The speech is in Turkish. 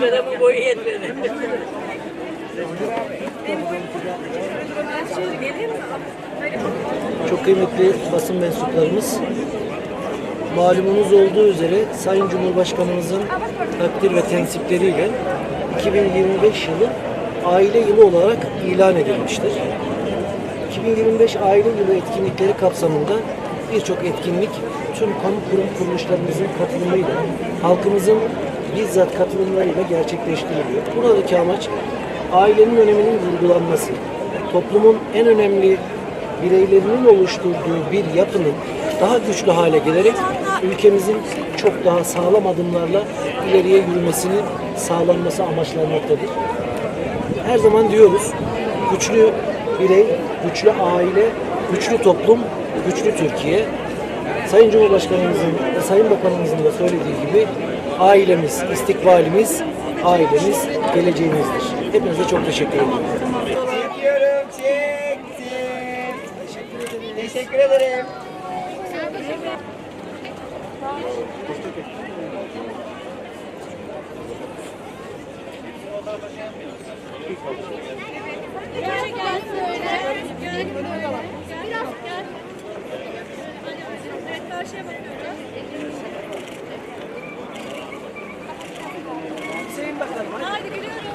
Bana bu boyu yetmedi. Çok kıymetli basın mensuplarımız, malumunuz olduğu üzere Sayın Cumhurbaşkanımızın takdir ve tensipleriyle 2025 yılı aile yılı olarak ilan edilmiştir. 2025 aile yılı etkinlikleri kapsamında birçok etkinlik tüm kamu kurum kuruluşlarımızın katılımıyla, halkımızın bizzat katılımlarıyla gerçekleştiriliyor. Buradaki amaç ailenin öneminin vurgulanması, toplumun en önemli bireylerinin oluşturduğu bir yapının daha güçlü hale gelerek ülkemizin çok daha sağlam adımlarla ileriye yürümesini sağlanması amaçlanmaktadır. Her zaman diyoruz, güçlü birey, güçlü aile, güçlü toplum, güçlü Türkiye. Sayın Cumhurbaşkanımızın ve Sayın Bakanımızın da söylediği gibi ailemiz, istikbalimiz, ailemiz geleceğimizdir. Hepinize çok teşekkür ediyorum. Çekiyorum, çektim. Teşekkür ederim. Evet karşıya bakıyoruz. Hüseyin bakalım. Haydi gülüyoruz.